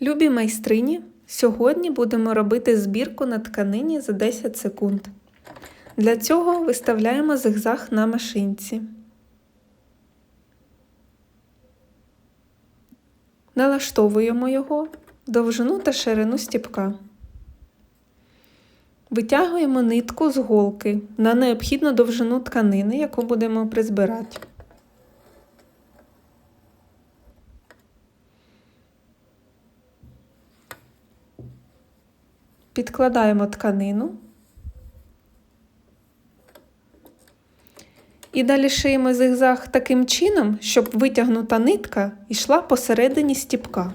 Любі майстрині, сьогодні будемо робити збірку на тканині за 10 секунд. Для цього виставляємо зигзаг на машинці. Налаштовуємо його, довжину та ширину стіпка. Витягуємо нитку з голки на необхідну довжину тканини, яку будемо призбирати. Підкладаємо тканину. І далі шиємо зигзаг таким чином, щоб витягнута нитка йшла посередині стіпка.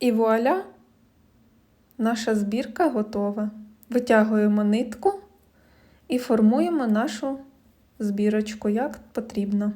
І вуаля, наша збірка готова. Витягуємо нитку і формуємо нашу збірочку як потрібно.